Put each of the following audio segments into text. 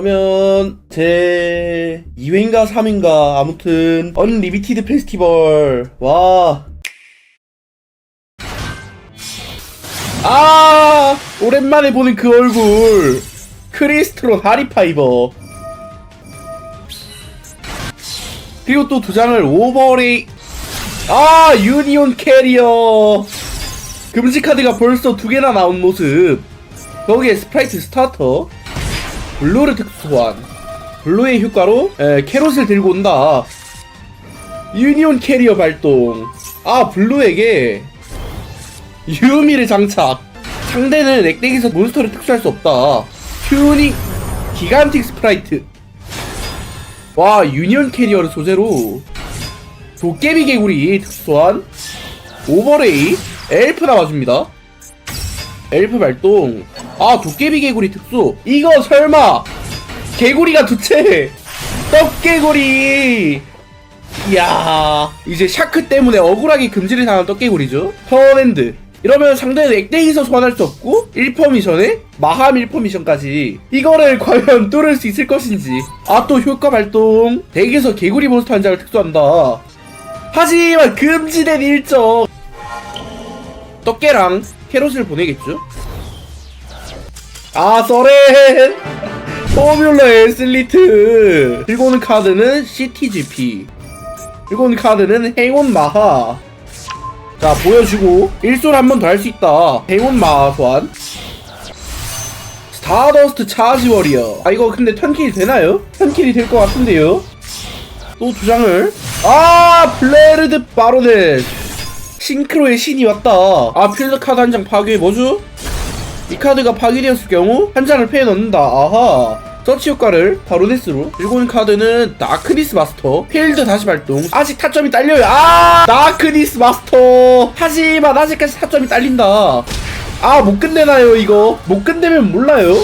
그러면 제 2회인가 3회인가 아무튼 언리미티드 페스티벌 와. 아 오랜만에 보는 그 얼굴. 크리스트론 하리파이버. 그리고 또 두 장을 오버레이. 아 유니온 캐리어. 금지 카드가 벌써 두 개나 나온 모습. 거기에 스프라이트 스타터 블루를 특수 소환 블루의 효과로 에, 캐롯을 들고 온다. 유니온 캐리어 발동. 아 블루에게 유미를 장착. 상대는 액덱에서 몬스터를 특수할 수 없다. 튜닝 기간틱 스프라이트. 와 유니온 캐리어를 소재로 도깨비 개구리 특수 소환 오버레이 엘프 나와줍니다. 엘프 발동 아 도깨비 개구리 특수. 이거 설마. 개구리가 두채 떡개구리. 이야 이제 샤크 때문에 억울하게 금지를 당한 떡개구리죠. 파워밴드. 이러면 상대는 액대에서 소환할 수 없고 1퍼 미션에 마함 1퍼 미션까지. 이거를 과연 뚫을 수 있을 것인지. 아 또 효과 발동. 덱에서 개구리 몬스터 한 장을 특수한다. 하지만 금지된 일정. 떡개랑 캐롯을 보내겠죠 아 써렌 포뮬러 들고 오는 카드는 CTGP 오는 카드는 행운 마하. 자 보여주고 일소를 한번 더 할 수 있다. 행운 마하 소환. 스타더스트 차지 워리어. 아 이거 근데 턴킬이 되나요? 턴킬이 될 것 같은데요? 또 두 장을. 아 블레르드 바로넷 싱크로의 신이 왔다. 아 필드 카드 한 장 파괴. 뭐죠? 이 카드가 파괴되었을 경우 한 장을 패에 넣는다. 아하. 서치 효과를 바로네스로. 들고 오는 카드는 다크니스 마스터. 필드 다시 발동. 아직 타점이 딸려요. 아! 다크니스 마스터. 하지만 아직까지 타점이 딸린다. 아 못 끝내나요 이거? 못 끝내면 몰라요.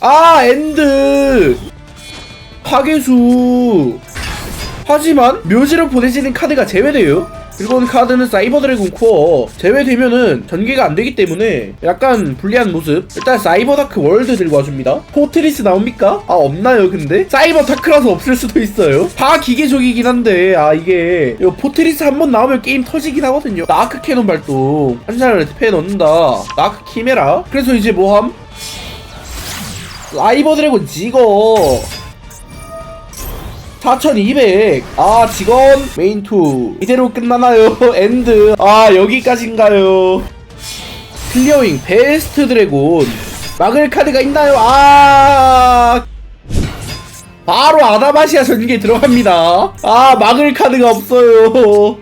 아 엔드. 파괴수. 하지만 묘지로 보내지는 카드가 제외돼요 오는 카드는 사이버 드래곤 코어. 제외되면은 전개가 안 되기 때문에 약간 불리한 모습. 일단 사이버 다크 월드 들고 와줍니다. 포트리스 나옵니까? 아 없나요 근데? 사이버 다크라서 없을 수도 있어요. 다 기계적이긴 한데 아 이게 포트리스 한 번 나오면 게임 터지긴 하거든요. 다크 캐논 발동. 한 장을 패 넣는다. 다크 키메라. 그래서 이제 뭐함? 사이버 드래곤 지거 4200. 아, 직원 메인 2. 이대로 끝나나요? 엔드. 아, 여기까지인가요? 클리어잉 베스트 드래곤. 막을 카드가 있나요? 아. 바로 아다마시아 전개 들어갑니다. 아, 막을 카드가 없어요.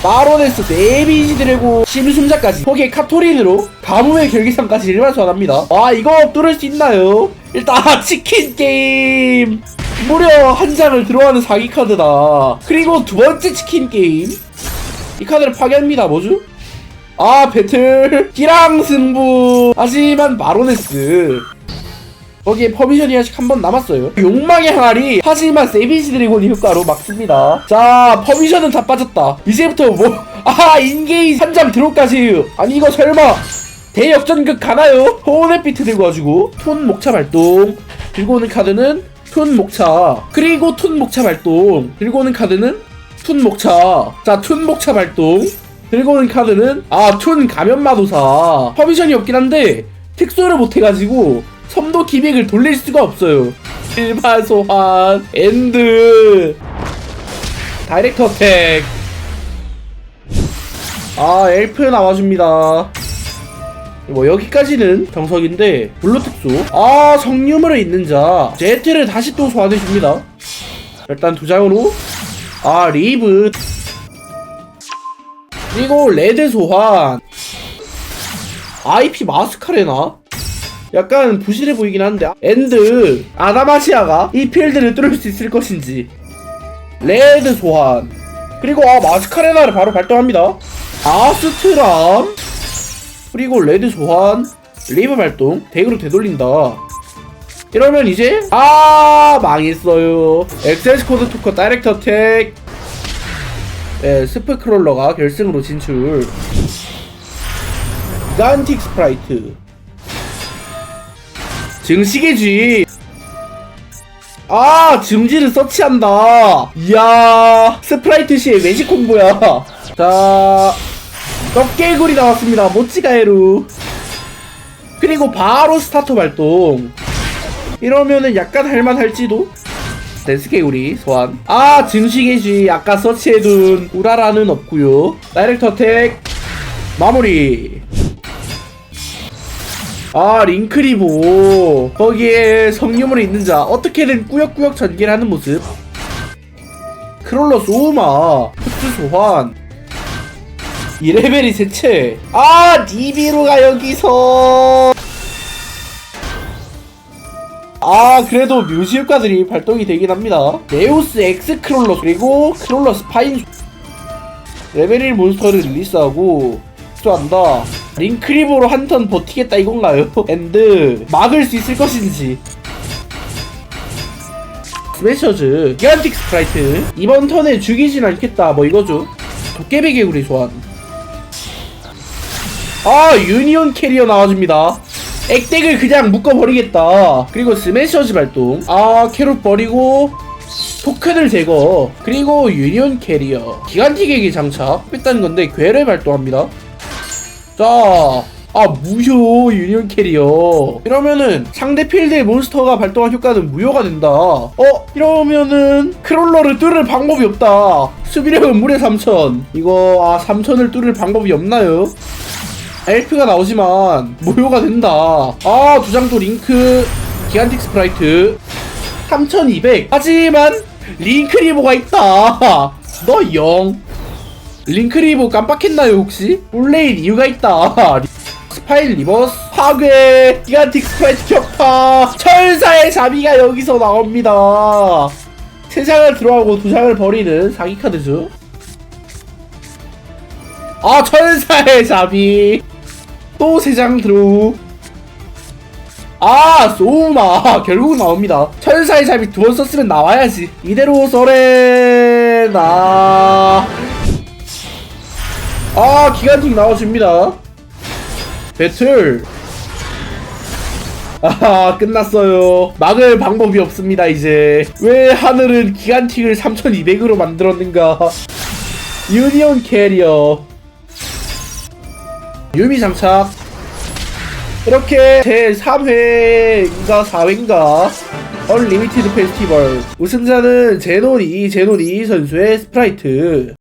마로네스 네비지 드래곤 심숨자까지 거기에 카토린으로 가뭄의 결기상까지 일반 소환합니다 아 이거 뚫을 수 있나요? 일단 아, 치킨 게임 무려 한 장을 들어가는 사기 카드다. 그리고 두 번째 치킨 게임. 이 카드를 파괴합니다 뭐죠? 아 배틀. 기랑 승부. 하지만 마로네스. 거기에 퍼미션이 아직 한 번 남았어요. 욕망의 항아리. 하지만 세비지 드래곤이 효과로 막습니다. 자 퍼미션은 다 빠졌다. 이제부터 뭐아 인게이 한 장 드롭까지 아니 이거 설마. 대역전극 가나요? 비트 들고 와주고 톤 목차 발동. 들고 오는 카드는 툰 목차. 그리고 툰 목차 발동. 들고 오는 카드는 툰 목차. 자툰 목차 발동. 들고 오는 카드는 아툰 가면 마도사. 퍼미션이 없긴 한데 특수를 못 해가지고 섬도 기믹을 돌릴 수가 없어요. 일반 소환 엔드. 다이렉트 어택. 아 엘프 나와줍니다 뭐 여기까지는 정석인데 블루 특수 아 성유물에 있는 자. 제트를 다시 또 소환해 줍니다. 일단 두 장으로. 아 리브. 그리고 레드 소환. IP 마스카레나? 약간 부실해 보이긴 한데. 엔드. 아다마시아가 이 필드를 뚫을 수 있을 것인지. 레드 소환. 그리고 아 마스카레나를 바로 발동합니다. 아스트람 그리고 레드 소환 리브 발동 덱으로 되돌린다. 이러면 이제 아 망했어요. 엑셀스 코드 토커 다이렉트 어택 예, 스프크롤러가 결승으로 진출. 기간틱 스프라이트. 증식의 쥐아 증지를 서치한다. 이야 스프라이트 시의 매직 콤보야. 자 떡개구리 나왔습니다. 모찌가에루. 그리고 바로 스타터 발동. 이러면은 약간 할만할지도? 댄스개구리 소환. 아 증식의쥐 아까 서치해둔 우라라는 없구요. 다이렉트 어택. 마무리. 아 링크리보. 거기에 성유물이 있는 자. 어떻게든 꾸역꾸역 전개를 하는 모습. 크롤러스 오마. 흡수 소환 이 레벨이 대체? 아 니비루가 여기서. 아 그래도 뮤지 효과들이 발동이 되긴 합니다. 네오스 엑스 크롤러스 그리고 크롤러 스 파인 레벨 1 몬스터를 릴리스하고 흡수한다. 링크리보로 한 턴 버티겠다 이건가요? 엔드 막을 수 있을 것인지. 스매셔즈 기간틱 스프라이트. 이번 턴에 죽이진 않겠다. 뭐 이거죠? 도깨비 개구리 소환 아 유니온 캐리어 나와줍니다 액덱을 그냥 묶어버리겠다 그리고 스매셔즈 발동 아 캐롯 버리고 토큰을 제거 그리고 유니온 캐리어 기간틱에게 장착 뺐다는 건데 괴를 발동합니다 자, 아 무효 유니온 캐리어. 이러면은 상대 필드의 몬스터가 발동한 효과는 무효가 된다. 어, 이러면은 크롤러를 뚫을 방법이 없다. 수비력은 무려 3000. 이거 아 3000을 뚫을 방법이 없나요? 엘프가 나오지만 무효가 된다. 아, 두 장도 링크 기간틱 스프라이트 3200. 하지만 링크 리보가 있다. 너 0. 링크리브 깜빡했나요 혹시? 올레인 이유가 있다 스파일 리버스 파괴 기간틱 스파이트 격파 철사의 자비가 여기서 나옵니다 세 장을 들어가고 두 장을 버리는 사기 카드죠 아 철사의 자비 또세장 들어오. 아 소우마. 결국 나옵니다. 철사의 자비 두번 썼으면 나와야지. 이대로 서레나. 아 기간틱 나와줍니다. 배틀. 아 끝났어요. 막을 방법이 없습니다 이제. 왜 하늘은 기간틱을 3200으로 만들었는가? 유니온 캐리어 유미 장착 이렇게 제 3회인가 4회인가 얼리미티드 페스티벌 우승자는 제논 2 제논 2 선수의 스프라이트